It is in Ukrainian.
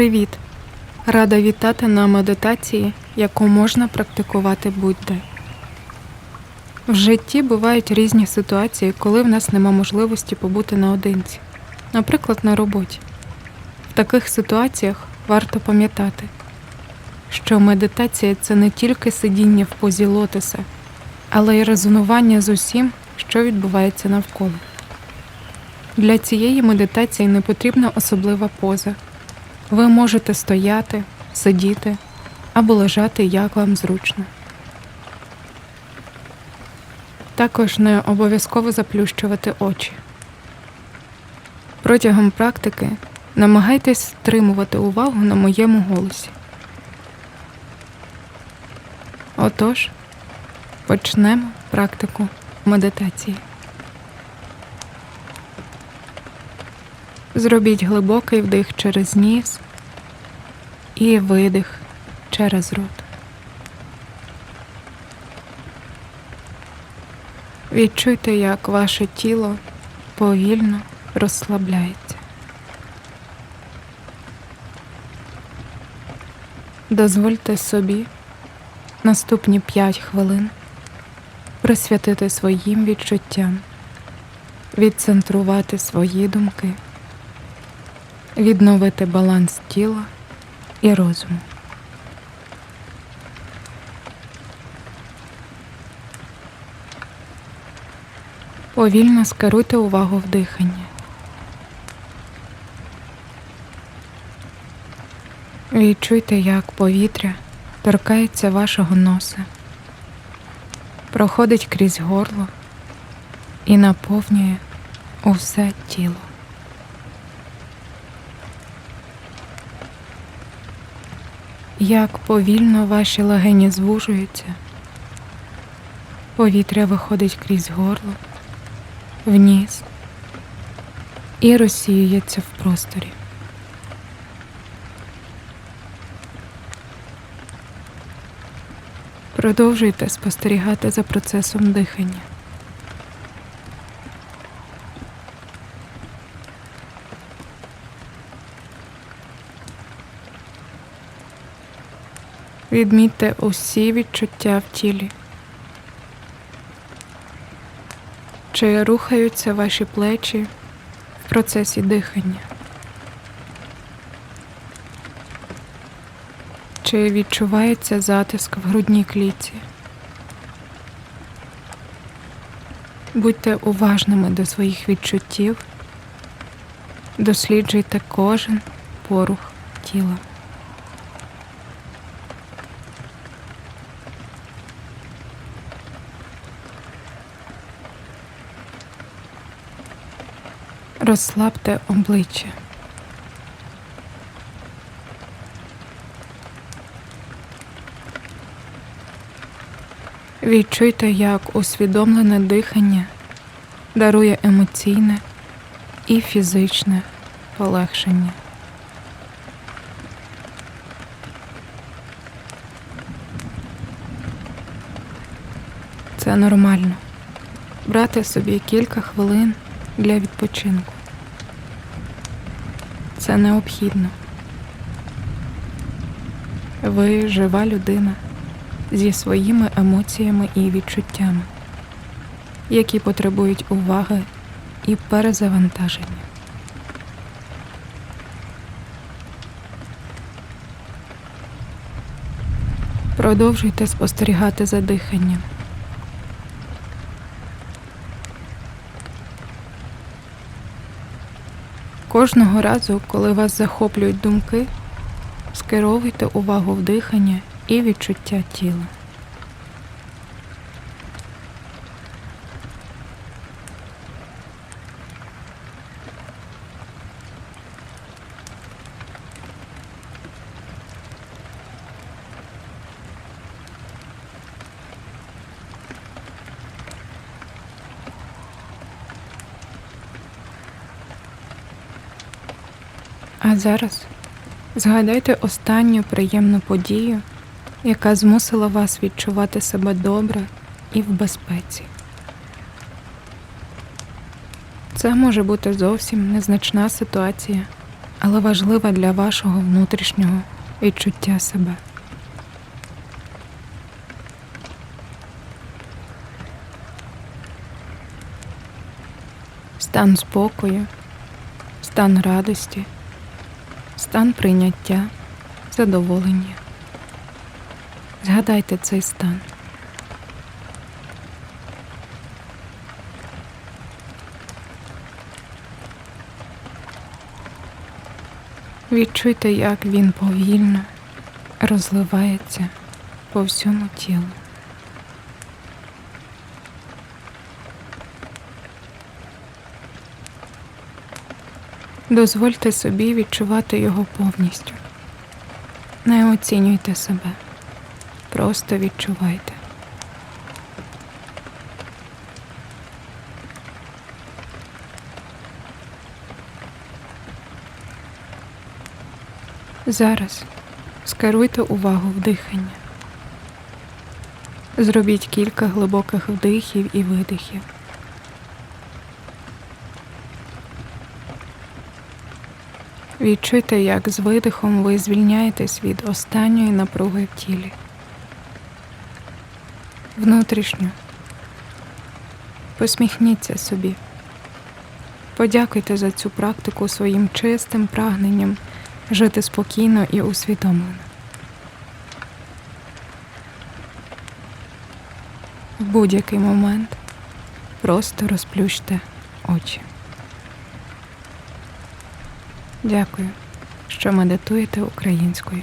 Привіт! Рада вітати на медитації, яку можна практикувати будь-де. В житті бувають різні ситуації, коли в нас нема можливості побути наодинці, наприклад, на роботі. В таких ситуаціях варто пам'ятати, що медитація це не тільки сидіння в позі лотоса, але й резонування з усім, що відбувається навколо. Для цієї медитації не потрібна особлива поза. Ви можете стояти, сидіти або лежати, як вам зручно. Також не обов'язково заплющувати очі. Протягом практики намагайтесь стримувати увагу на моєму голосі. Отож, почнемо практику медитації. Зробіть глибокий вдих через ніс і видих через рот. Відчуйте, як ваше тіло повільно розслабляється. Дозвольте собі наступні 5 хвилин присвятити своїм відчуттям, відцентрувати свої думки відновити баланс тіла і розуму. Повільно скеруйте увагу в дихання. Відчуйте, як повітря торкається вашого носа, проходить крізь горло і наповнює усе тіло. Як повільно ваші легені звужуються. Повітря виходить крізь горло, вниз і розсіюється в просторі. Продовжуйте спостерігати за процесом дихання. Відмітьте усі відчуття в тілі. Чи рухаються ваші плечі в процесі дихання? Чи відчувається затиск в грудній клітці? Будьте уважними до своїх відчуттів, досліджуйте кожен порух тіла. Розслабте обличчя. Відчуйте, як усвідомлене дихання дарує емоційне і фізичне полегшення. Це нормально брати собі кілька хвилин для відпочинку. Це необхідно. Ви жива людина зі своїми емоціями і відчуттями, які потребують уваги і перезавантаження. Продовжуйте спостерігати за диханням. Кожного разу, коли вас захоплюють думки, скеровуйте увагу в дихання і відчуття тіла. А зараз згадайте останню приємну подію, яка змусила вас відчувати себе добре і в безпеці. Це може бути зовсім незначна ситуація, але важлива для вашого внутрішнього відчуття себе. Стан спокою, стан радості, стан прийняття, задоволення. Згадайте цей стан. Відчуйте, як він повільно розливається по всьому тілу. Дозвольте собі відчувати його повністю. Не оцінюйте себе, просто відчувайте. Зараз скеруйте увагу в дихання. Зробіть кілька глибоких вдихів і видихів. Відчуйте, як з видихом ви звільняєтесь від останньої напруги в тілі. Внутрішньо. Посміхніться собі. Подякуйте за цю практику своїм чистим прагненням жити спокійно і усвідомлено. В будь-який момент просто розплющте очі. Дякую, що медитуєте українською.